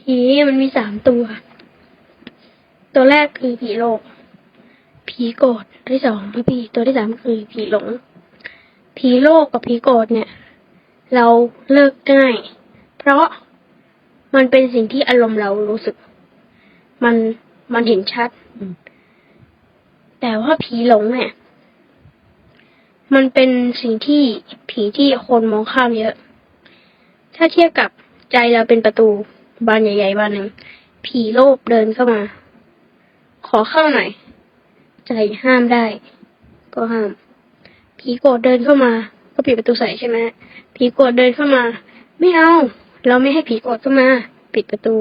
ผีมันมีสามตัว ตัวแรกคือผีโลก ผีโกรธตัวที่สองคือผีตัวที่สามคือผีหลง ผีโลกกับผีโกรธเนี่ย เราเลิกง่าย เพราะมันเป็นสิ่งที่อารมณ์เรารู้สึก มันมันเห็นชัด แต่ว่าผีหลงเนี่ย มันเป็นสิ่งที่ผีที่คนมองข้ามเยอะ ถ้าเทียบกับใจเราเป็นประตู บ้านใหญ่ๆบ้านหนึ่งผีโลภเดินเข้ามา ขอเข้าหน่อยใจห้ามได้ ก็ห้าม ผีโกรธเดินเข้ามา ก็ปิดประตูใส่ใช่ไหมผีโกรธเดินเข้ามา ไม่เอา เราไม่ให้ผีโกรธเข้ามา ปิดประตู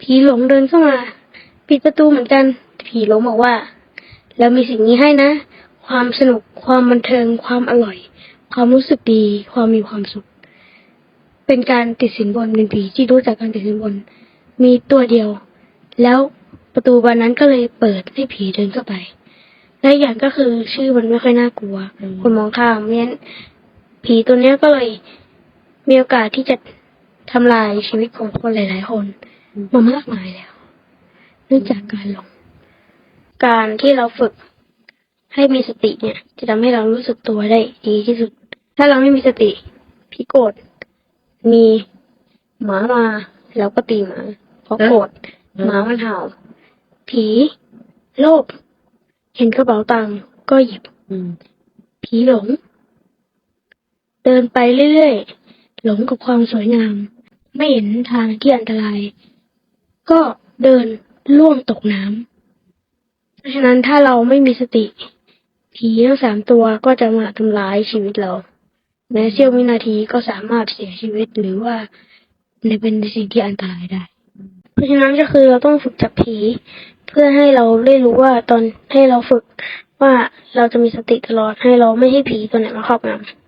ผีหลงเดินเข้ามา ปิดประตูเหมือนกัน ผีหลงบอกว่าเรามีสิ่งนี้ให้นะ ความสนุก ความบันเทิง ความอร่อย ความรู้สึกดี ความมีความสุข เป็นการติดสินบนเป็นผีที่รู้จักการติดสินบน มีตัวเดียว แล้วประตูบานนั้นก็เลยเปิดให้ผีเดินเข้าไป และอย่างก็คือชื่อมันไม่ค่อยน่ากลัว คนมองข้ามเพราะฉะนั้นผีตัวเนี้ยก็เลยมีโอกาสที่จะทำลายชีวิตของคนหลาย ๆ คนมามากมายแล้วเนื่องจากการหลง การที่เราฝึกให้มีสติเนี่ย จะทำให้เรารู้สึกตัวได้ดีที่สุด ถ้าเราไม่มีสติพี่โกรธ มีหมามาเราก็ตีหมา เพราะโกรธหมามันเห่า ผี โลภเห็นกระเป๋าตังค์ก็หยิบอืมผีหลง เดินไปเรื่อยๆหลงกับความสวยงาม ไม่เห็นทางที่อันตราย ก็เดินล่วงตกน้ำเพราะฉะนั้นถ้าเราไม่มีสติ ผีทั้งสามตัวก็จะมาทำร้ายชีวิตเรา แม้เสี้ยววินาทีก็สามารถเสียชีวิตหรือว่าในเป็นสิ่งที่อันตรายได้ เพราะฉะนั้นก็คือเราต้องฝึกจับผี เพื่อให้เราได้รู้ว่าตอนให้เราฝึกว่าเราจะมีสติตลอดให้เราไม่ให้ผีตัวไหนมาครอบงำ